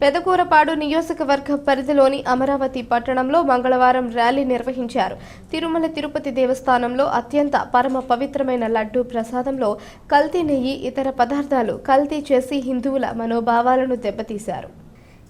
పెదకూరపాడు నియోజకవర్గ పరిధిలోని అమరావతి పట్టణంలో మంగళవారం ర్యాలీ నిర్వహించారు. తిరుమల తిరుపతి దేవస్థానంలో అత్యంత పరమ పవిత్రమైన లడ్డూ ప్రసాదంలో కల్తీ నెయ్యి ఇతర పదార్థాలు కల్తీ చేసి హిందువుల మనోభావాలను దెబ్బతీశారు.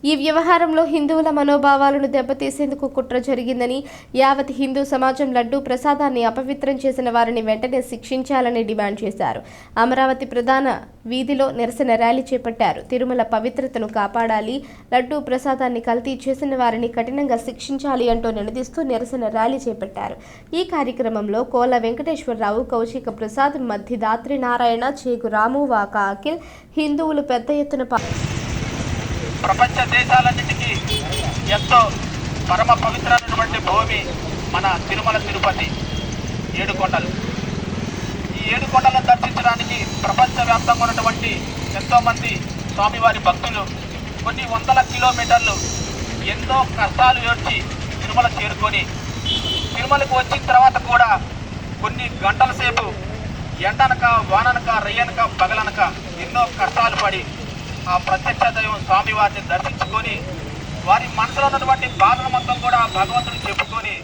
ఈ వ్యవహారంలో హిందువుల మనోభావాలను దెబ్బతీసేందుకు కుట్ర జరిగిందని యావత్ హిందూ సమాజం లడ్డూ ప్రసాదాన్ని అపవిత్రం చేసిన వారిని వెంటనే శిక్షించాలని డిమాండ్ చేశారు. అమరావతి ప్రధాన వీధిలో నిరసన ర్యాలీ చేపట్టారు. తిరుమల పవిత్రతను కాపాడాలి లడ్డూ ప్రసాదాన్ని కల్తీ చేసిన వారిని కఠినంగా శిక్షించాలి అంటూ నిలదీస్తూ నిరసన ర్యాలీ చేపట్టారు. ఈ కార్యక్రమంలో కోల వెంకటేశ్వరరావు కౌశిక ప్రసాద్ మధ్యదాత్రి నారాయణ చేగు రాము వాక అఖిల్ హిందువులు పెద్ద ఎత్తున పా- ప్రపంచ దేశాలన్నింటికి ఎంతో పరమ పవిత్రమైనటువంటి భూమి మన తిరుమల తిరుపతి ఏడుకొండలు. ఈ ఏడుకొండలను దర్శించడానికి ప్రపంచవ్యాప్తంగా ఉన్నటువంటి ఎంతోమంది స్వామివారి భక్తులు కొన్ని వందల కిలోమీటర్లు ఎన్నో కష్టాలు ఏడ్చి తిరుమల చేరుకొని తిరుమలకు వచ్చిన తర్వాత కూడా కొన్ని గంటల సేపు ఎండనక వాననక రయ్యనక పగలనక ఎన్నో కష్టాలు పడి ఆ ప్రత్యక్ష దైవం స్వామి వారిని దర్శించుకొని వారి మనసులో ఉన్నటువంటి బాధను మొత్తం కూడా భగవంతుడు చెప్పుకొని